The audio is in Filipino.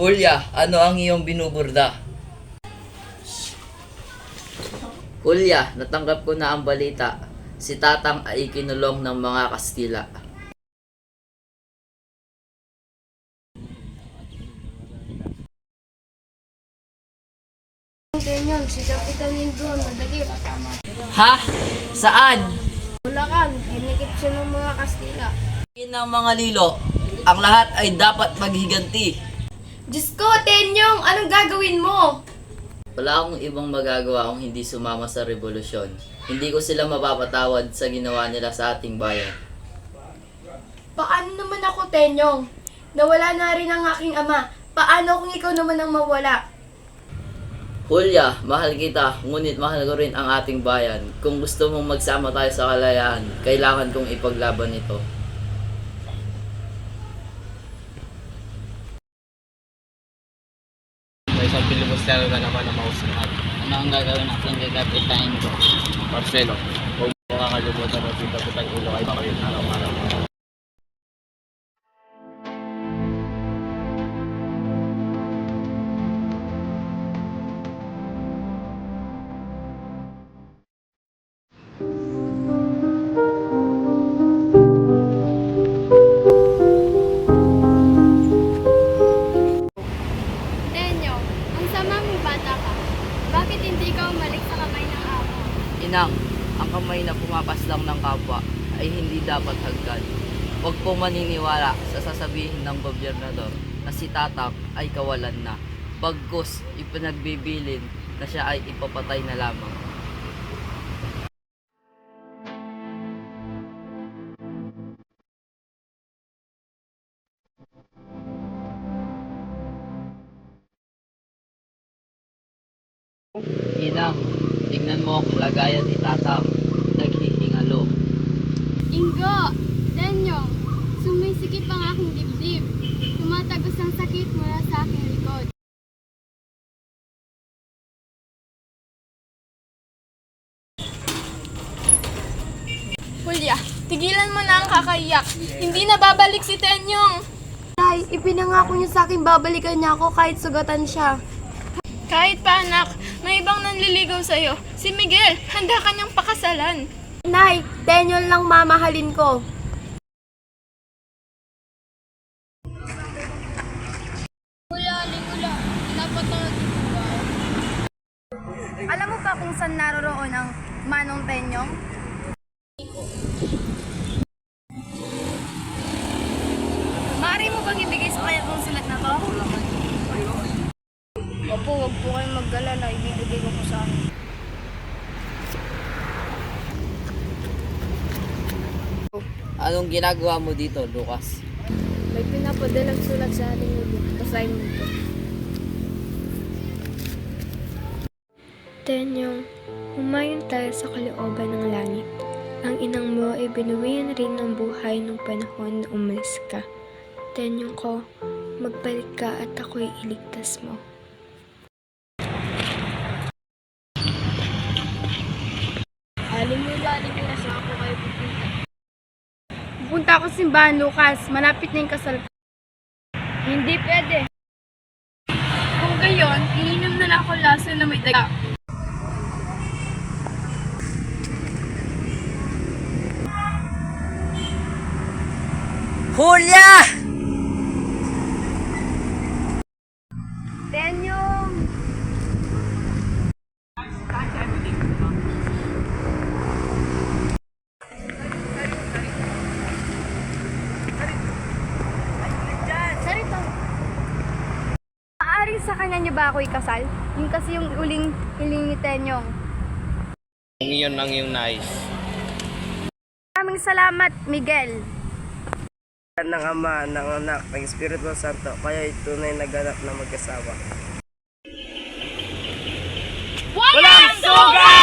Hulya, ano ang iyong binuburda? Hulya, natanggap ko na ang balita. Si Tatang ay kinulong ng mga Kastila. Ganyan, si Kapitan Mindon, nadagip. Ha? Saan? Bulacan, dinikit siya ng mga Kastila. Ang mga lilo. Ang lahat ay dapat maghiganti. Diyos ko, Tenyong, anong gagawin mo? Wala akong ibang magagawa kung hindi sumama sa revolusyon. Hindi ko sila mapapatawad sa ginawa nila sa ating bayan. Paano naman ako, Tenyong? Nawala na rin ang aking ama. Paano kung ikaw naman ang mawala? Hulya, mahal kita, ngunit mahal ko rin ang ating bayan. Kung gusto mong magsama tayo sa kalayaan, kailangan kong ipaglaban ito. Isang pilibustero na naman na mausmahan. Ano ang gagawin natin kay Kapitain ko? Marcelo, huwag mo kakalimutan na pitapitan Inang, ang kamay na pumapas lang ng kapwa ay hindi dapat hagkan. Huwag po maniniwala sa sasabihin ng gobyernador na si Tatak ay kawalan na. Bagkus, ipinagbibilin na siya ay ipapatay na lamang. Inang, tingnan mo ang lagayan ni Tatak. Naghihingalo. Ingo! Tenyong! Sumisikip ang aking dibdib. Tumatagos ang sakit mula sa aking likod. Hulya, tigilan mo na ang kakaiyak. Hindi na babalik si Tenyong. Tay, ipinangako niya sa akin babalikan niya ako kahit sugatan siya. Kahit pa anak, may ibang nanliligaw sa'yo. Si Miguel, handa ka niyang pakasalan. Nay, Tenyong lang mamahalin ko. Alam mo ba kung saan naroroon ang Manong Tenyong? Maaari mo bang ibigay sa kanya itong sulat na to? Opo, wag po kayong maggalala. Ibibigay ko po sa akin. Anong ginagawa mo dito, Lucas? May pinapadalang sulat sa ating ulo. Basahin mo ito. Tenyong, humayon tayo sa kalooban ng langit. Ang inang mo ay binuwian rin ng buhay nung panahon na umalis ka. Tenyong ko, magbalik ka at ako'y iligtas mo. Aling mo lalim na siya ako kayo pupunta. Pupunta ako sa simbahan, Lucas. Malapit na yung kasal ko. Hindi pwede. Kung gayon, ininom na lang ako laso na may daga. Hulya! sa kanya niyo ba ako ikasal? Yun kasi yung uling hilingitin yung. Yun ang yung nice. Maraming salamat, Miguel. Ng Ama, ng Anak, ng Espiritu Santo, kaya ito na yung naganap na mag-asawa. Walang sugat!